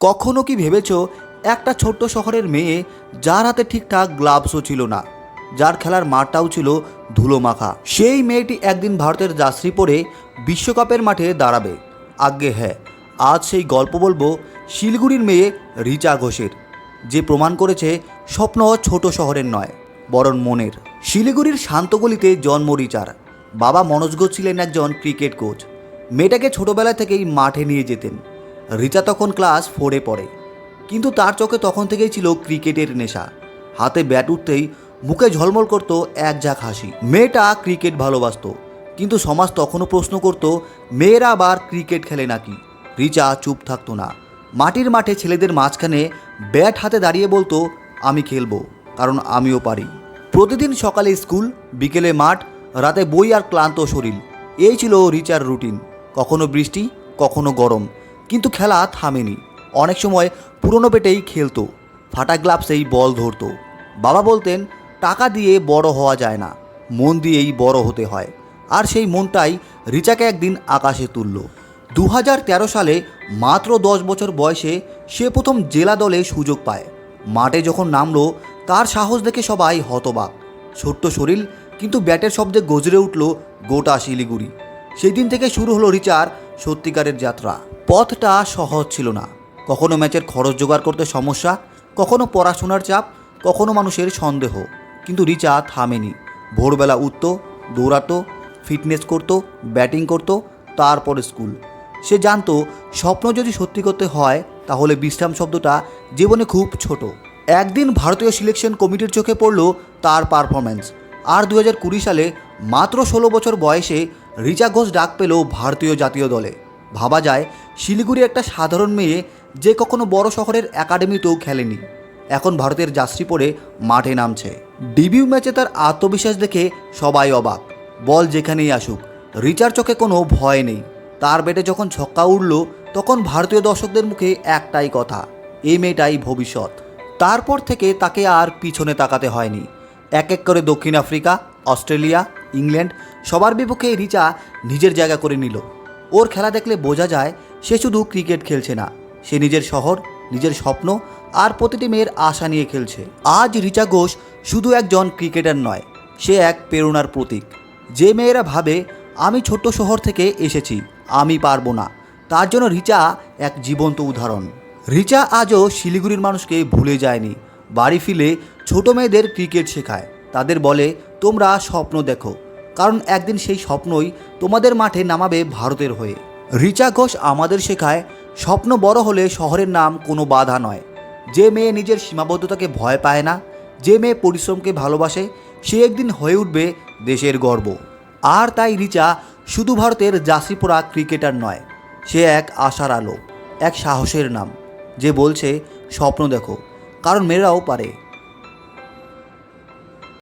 কখনো কি ভেবেছ একটা ছোট্ট শহরের মেয়ে যার হাতে ঠিকঠাক গ্লাভসও ছিল না, যার খেলার মাঠটাও ছিল ধুলো মাখা সেই মেয়েটি একদিন ভারতের যাত্রী পরে বিশ্বকাপের মাঠে দাঁড়াবে। আজ্ঞে হ্যাঁ আজ সেই গল্প বলব শিলিগুড়ির মেয়ে রিচা ঘোষের, যে প্রমাণ করেছে স্বপ্ন ছোট শহরের নয়, বরং মনের। শিলিগুড়ির শান্তগলিতে জন্ম রিচার। বাবা মনোজ ঘোষ ছিলেন একজন ক্রিকেট কোচ। মেয়েটাকে ছোটবেলা থেকেই মাঠে নিয়ে যেতেন। রিচা তখন ক্লাস ফোরে পড়ে, কিন্তু তার চোখে তখন থেকেই ছিল ক্রিকেটের নেশা। হাতে ব্যাট উঠতেই মুখে ঝলমল করত এক ঝাঁক হাসি। মেয়েটা ক্রিকেট ভালোবাসতো, কিন্তু সমাজ তখনও প্রশ্ন করত, মেয়েরা আবার ক্রিকেট খেলে নাকি? রিচা চুপ থাকতো না। মাটির মাঠে ছেলেদের মাঝখানে ব্যাট হাতে দাঁড়িয়ে বলতো, আমি খেলব, কারণ আমিও পারি। প্রতিদিন সকালে স্কুল, বিকেলে মাঠ, রাতে বই আর ক্লান্ত শরীর। এই ছিল রিচার রুটিন। কখনো বৃষ্টি, কখনো গরম। কিন্তু খেলা থামেনি। অনেক সময় পুরনো পেটেই খেলতো, ফাটা গ্লাভসেই বল ধরতো। বাবা বলতেন, টাকা দিয়ে বড় হওয়া যায় না, মন দিয়েই বড় হতে হয়। আর সেই মনটাই রিচাকে একদিন আকাশে তুলল। দু হাজার তেরো সালে মাত্র দশ বছর বয়সে সে প্রথম জেলা দলে সুযোগ পায়। মাঠে যখন নামলো, তার সাহস দেখে সবাই হতবাক। ছোট্ট শরীর, কিন্তু ব্যাটের শব্দে গজরে উঠল গোটা শিলিগুড়ি। সেই দিন থেকে শুরু হলো রিচার সত্যিকারের যাত্রা। পথটা সহজ ছিল না। কখনো ম্যাচের খরচ জোগাড় করতে সমস্যা, কখনো পড়াশোনার চাপ, কখনো মানুষের সন্দেহ। কিন্তু রিচা থামেনি। ভোরবেলা উঠত, দৌড়াতো, ফিটনেস করত, ব্যাটিং করত, তারপর স্কুল। সে জানতো, স্বপ্ন যদি সত্যি করতে হয়, তাহলে বিশ্রাম শব্দটা জীবনে খুব ছোট। একদিন ভারতীয় সিলেকশন কমিটির চোখে পড়ল তার পারফরম্যান্স। আর দু সালে মাত্র ষোলো বছর বয়সে রিচা ঘোষ ডাক পেল ভারতীয় জাতীয় দলে। ভাবা যায়, শিলিগুড়ি একটা সাধারণ মেয়ে যে কখনো বড় শহরের একাডেমিতেও খেলেনি। এখন ভারতের যাত্রী পড়ে মাঠে নামছে। ডিবিউ ম্যাচে তার আত্মবিশ্বাস দেখে সবাই অবাক। বল যেখানেই আসুক, রিচার চোখে কোনো ভয় নেই। তার বেটে যখন ছক্কা উঠল তখন ভারতীয় দর্শকদের মুখে একটাই কথা এই মেয়েটাই ভবিষ্যৎ। তারপর থেকে তাকে আর পিছনে তাকাতে হয়নি। এক এক করে দক্ষিণ আফ্রিকা, অস্ট্রেলিয়া ইংল্যান্ড, সবার বিপক্ষে রিচা নিজের জায়গা করে নিল। ওর খেলা দেখলে বোঝা যায়, সে শুধু ক্রিকেট খেলছে না। সে নিজের শহর, নিজের স্বপ্ন আর প্রতিটি মেয়ের আশা নিয়ে খেলছে। আজ রিচা ঘোষ শুধু একজন ক্রিকেটার নয়, সে এক প্রেরণার প্রতীক। যে মেয়েরা ভাবে, আমি ছোট্ট শহর থেকে এসেছি, আমি পারব না। তার জন্য রিচা এক জীবন্ত উদাহরণ। রিচা আজও শিলিগুড়ির মানুষকে ভুলে যায়নি। বাড়ি ফিরে ছোট মেয়েদের ক্রিকেট শেখায়। তাদের বলে, তোমরা স্বপ্ন দেখো কারণ একদিন সেই স্বপ্নই তোমাদের মাঠে নামাবে ভারতের হয়ে। রিচা ঘোষ আমাদের শেখায়, স্বপ্ন বড় হলে শহরের নাম কোনো বাধা নয়। যে মেয়ে নিজের সীমাবদ্ধতাকে ভয় পায় না, যে মেয়ে পরিশ্রমকে ভালোবাসে, সে একদিন হয়ে উঠবে দেশের গর্ব। আর তাই রিচা শুধু ভারতের জাসিপোড়া ক্রিকেটার নয়, সে এক আশার আলো, এক সাহসের নাম, যে বলছে, স্বপ্ন দেখো, কারণ মেয়েরাও পারে।